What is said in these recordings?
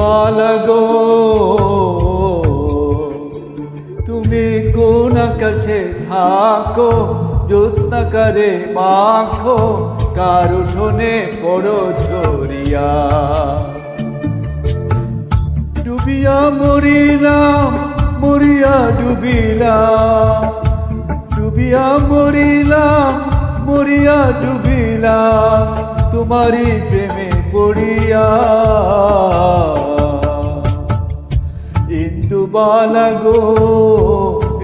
বালাগো তুমি কোন আকাশে থাকো জ্যোৎস্নাকারে মাখো কারু শোনে পড়ো ঝরিয়া ডুবিয়া মরিলাম, মরিয়া ডুবিলাম। ডুবিয়া মরিলাম, মরিয়া ডুবিলাম। তোমারই প্রেমে পড়িয়া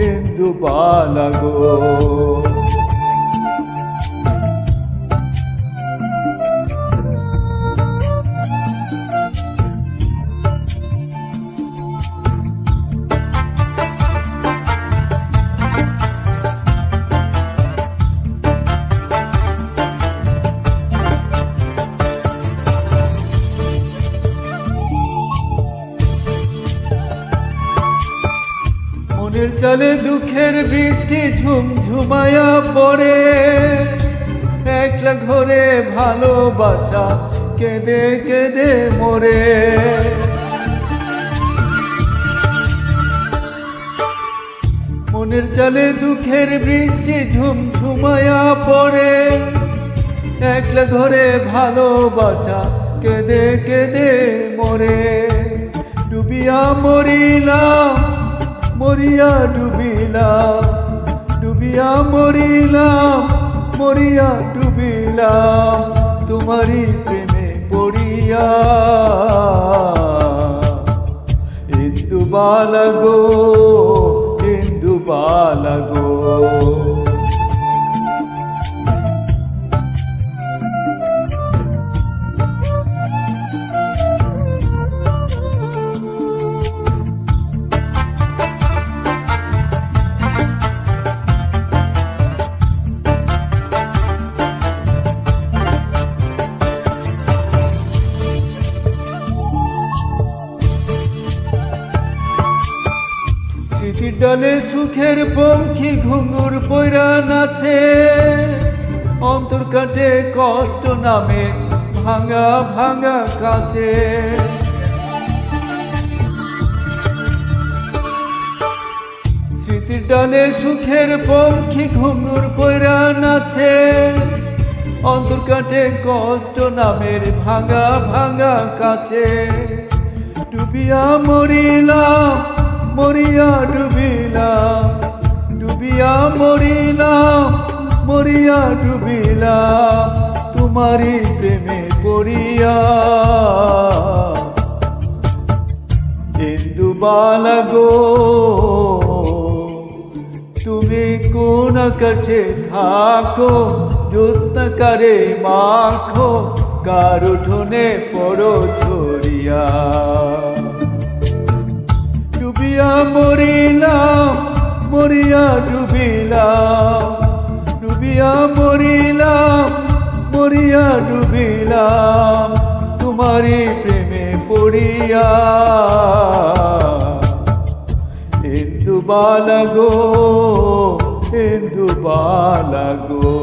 ইন্দু বালাগো ইন্দু মনের চলে দুঃখের বৃষ্টি ঝুমঝুমায়া পড়ে। একলা ঘরে ভালোবাসা কেঁদে কেঁদে মরে। মনের চলে দুঃখের বৃষ্টি ঝুমঝুমায়া পড়ে। একলা ঘরে ভালোবাসা কেঁদে কেঁদে মরে। ডুবিয়া মরিলাম মরিয়া ডুবিলাম ডুবিয়া মরিলাম মরিয়া ডুবিলাম তোমারই প্রেমে পড়িয়া। ইন্দু বালাগো ইন্দু বালাগো ডালে সুখের পঙ্খী ঘুঙুর পয়রা নাচে অন্তর কাটে কষ্ট নামে, ভাঙা ভাঙা কাচে। স্মৃতির ডালে সুখের পঙ্খী ঘুঙুর পয়রা নাচে অন্তর কাটে কষ্ট নামের, ভাঙা ভাঙা কাছে ডুবিয়া মরিলাম মরিয়া ডুবিলাম, ডুবিয়া মরিলাম, মরিয়া ডুবিলাম, তোমারই প্রেমে পড়িয়া। ইন্দু বালাগো তুমি কোন আকাশে থাকো করে মাখো, কার উঠোনে পড়ো ঝরিয়া মরিলাম মরিয়া ডুবিলাম ডুবিয়া মরিলাম মরিয়া ডুবিলাম তোমারই প্রেমে পড়িয়া। ইন্দু বালাগো ইন্দু বালাগো